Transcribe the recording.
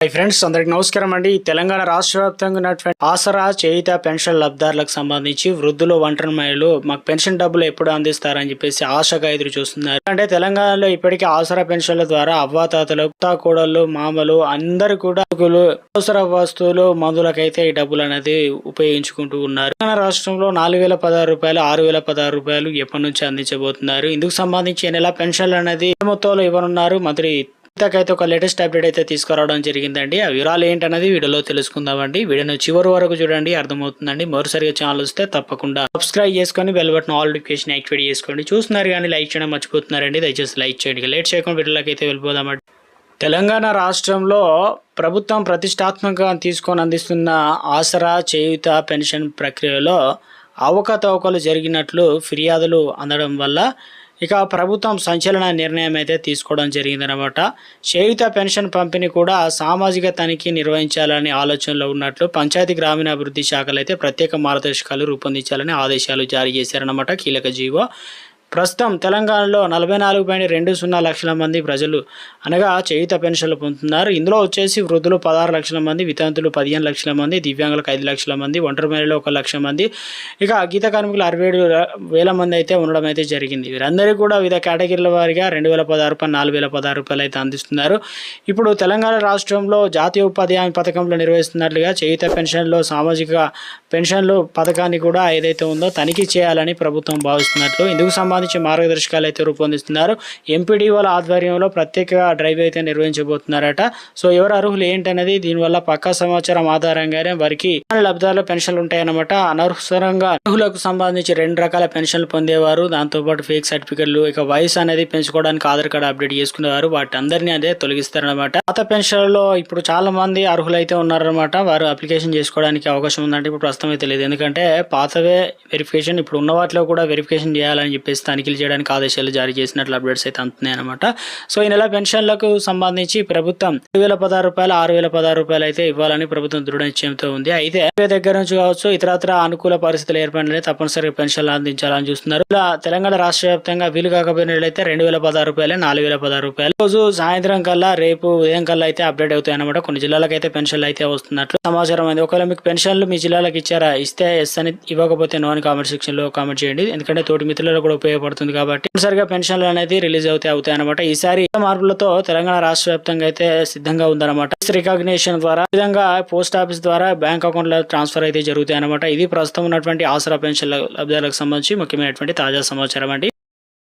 Hi friends అందరికి నమస్కారం అండి. తెలంగాణ రాష్ట్ర వ్యాప్తంగా ఉన్నటువంటి ఆసరా చేయిత పెన్షన్ లబ్ధారులకు సంబంధించి వృద్ధులు ఒంటరి మహిళలు మాకు పెన్షన్ డబ్బులు ఎప్పుడు అందిస్తారని చెప్పేసి ఆశగా ఎదురు చూస్తున్నారు. అంటే తెలంగాణలో ఇప్పటికే ఆసరా పెన్షన్ల ద్వారా అవ్వాతాతలు కోడళ్ళు మామలు అందరు కూడా అవసర వస్తువులు మందులకైతే ఈ డబ్బులు అనేది ఉపయోగించుకుంటూ ఉన్నారు. తెలంగాణ రాష్ట్రంలో నాలుగు వేల పదహారు రూపాయలు ఆరు వేల పదహారు రూపాయలు ఎప్పటి నుంచి అందించబోతున్నారు? ఇందుకు సంబంధించి నెల పెన్షన్లు అనేది మొత్తంలో ఇవ్వనున్నారు? మంత్రి ఇంతకైతే ఒక లేటెస్ట్ అప్డేట్ అయితే తీసుకురావడం జరిగిందండి. ఆ వివరాలు ఏంటనేది వీడియోలో తెలుసుకుందామండి. వీడియోను చివరి వరకు చూడండి అర్థమవుతుందండి. మరోసారిగా ఛానల్ వస్తే తప్పకుండా సబ్స్క్రైబ్ చేసుకొని bell button all notification activate చేసుకోండి. చూస్తున్నారు కానీ లైక్ చేయడం మర్చిపోతున్నారండి. దయచేసి లైక్ చేయండి. లేట్ చేయకుండా వీడియోలోకి అయితే వెళ్ళిపోదామండి. తెలంగాణ రాష్ట్రంలో ప్రభుత్వం ప్రతిష్టాత్మకంగా తీసుకొని అందిస్తున్న ఆసరా చేయుత పెన్షన్ ప్రక్రియలో అవకతవకలు జరిగినట్లు ఫిర్యాదులు అందడం వల్ల ఇక ప్రభుత్వం సంచలన నిర్ణయం అయితే తీసుకోవడం జరిగిందనమాట చేయుత పెన్షన్ పంపిణీ కూడా సామాజిక తనిఖీ నిర్వహించాలని ఆలోచనలో ఉన్నట్లు పంచాయతీ గ్రామీణాభివృద్ధి శాఖలు అయితే ప్రత్యేక మార్గదర్శకాలు రూపొందించాలని ఆదేశాలు జారీ చేశారనమాట కీలక జీవో. ప్రస్తుతం తెలంగాణలో నలభై నాలుగు పాయింట్ రెండు సున్నా లక్షల మంది ప్రజలు అనగా చేయుత పెన్షన్లు పొందుతున్నారు. ఇందులో వచ్చేసి వృద్ధులు పదహారు లక్షల మంది వితంతులు పదిహేను లక్షల మంది దివ్యాంగులకు ఐదు లక్షల మంది ఒంటరి మహిళలు ఒక లక్ష మంది. ఇక గీత కార్మికులు అరవై ఏడు వేల మంది అయితే ఉండడం అయితే జరిగింది. వీరందరికీ కూడా వివిధ కేటగిరీల వారిగా రెండు వేల పదహారు రూపాయలు నాలుగు వేల పదహారు రూపాయలు అయితే అందిస్తున్నారు. ఇప్పుడు తెలంగాణ రాష్ట్రంలో జాతీయ ఉపాధి హామీ పథకంలో నిర్వహిస్తున్నట్లుగా చేయుత పెన్షన్లో సామాజిక పెన్షన్లు పథకాన్ని కూడా ఏదైతే ఉందో తనిఖీ చేయాలని ప్రభుత్వం భావిస్తున్నట్లు. ఇందుకు సంబంధించి మార్గదర్శకాలు అయితే రూపొందిస్తున్నారు. ఎంపీడీఓల ఆధ్వర్యంలో ప్రత్యేక డ్రైవ్ అయితే నిర్వహించబోతున్నారట. సో ఎవరు అర్హులు ఏంటనేది దీనివల్ల పక్కా సమాచారం ఆధారంగానే వారికి లబ్ధాల పెన్షన్లు ఉంటాయన్నమాట. అనవసరంగా అర్హులకు సంబంధించి రెండు రకాల పెన్షన్లు పొందేవారు. దాంతోపాటు ఫేక్ సర్టిఫికెట్లు ఇక వయసు అనేది పెంచుకోవడానికి ఆధార్ కార్డు అప్డేట్ చేసుకునేవారు. వాటి అందరినీ అదే తొలగిస్తారనమాట పాత పెన్షన్లో ఇప్పుడు చాలా మంది అర్హులైతే ఉన్నారనమాట వారు అప్లికేషన్ చేసుకోవడానికి అవకాశం ఉందంటే ఇప్పుడు ప్రస్తుతం అయితే లేదు. ఎందుకంటే పాతవే వెరిఫికేషన్ ఇప్పుడు ఉన్న వాటిలో కూడా వెరిఫికేషన్ చేయాలని చెప్పేసి తనిఖీలు చేయడానికి ఆదేశాలు జారీ చేసినట్లు అప్డేట్స్ అయితే అందుతున్నాయి అనమాట సో ఈ నెల పెన్షన్లకు సంబంధించి ప్రభుత్వం ఐదు వేల పదహారు రూపాయలు ఆరు వేల పదహారు రూపాయలు అయితే ఇవ్వాలని ప్రభుత్వం దృఢ నిశ్చయంతో ఉంది. అయితే దగ్గర నుంచి కావచ్చు ఇతరత్ర అనుకూల పరిస్థితులు ఏర్పడిన తప్పనిసరిగా పెన్షన్లు అందించాలని చూస్తున్నారు. ఇలా తెలంగాణ రాష్ట్ర వ్యాప్తంగా వీలు కాకపోయినట్లయితే రెండు వేల పదహారు రూపాయలు నాలుగు వేల పదహారు రూపాయలు. రోజు సాయంత్రం కల్లా రేపు ఉదయం కల్లా అయితే అప్డేట్ అవుతాయి అనమాట కొన్ని జిల్లాలకు అయితే పెన్షన్లు అయితే వస్తున్నట్లు సమాచారం అయింది ఒకవేళ మీకు పెన్షన్లు మీ జిల్లాలకు ఇచ్చారా ఇస్తే ఎస్ అని ఇవ్వకపోతే నో అని కామెంట్ సెక్షన్లో కామెంట్ చేయండి. ఎందుకంటే తోటి మిత్రులకు కూడా ఉపయోగపడుతుంది కాబట్టి సరిగా పెన్షన్లు అనేది రిలీజ్ అవుతాయి అవుతాయి అనమాట ఈసారి మార్పులతో తెలంగాణ రాష్ట్ర వ్యాప్తంగా అయితే సిద్ధంగా ఉందన్నమాట. రికగ్నిషన్ ద్వారా విధంగా పోస్ట్ ఆఫీస్ ద్వారా బ్యాంక్ అకౌంట్లో ట్రాన్స్ఫర్ అయితే జరుగుతాయి అనమాట ఇది ప్రస్తుతం ఉన్నటువంటి ఆసరా పెన్షన్ లబ్ధాలకు సంబంధించి ముఖ్యమైనటువంటి తాజా సమాచారం అండి.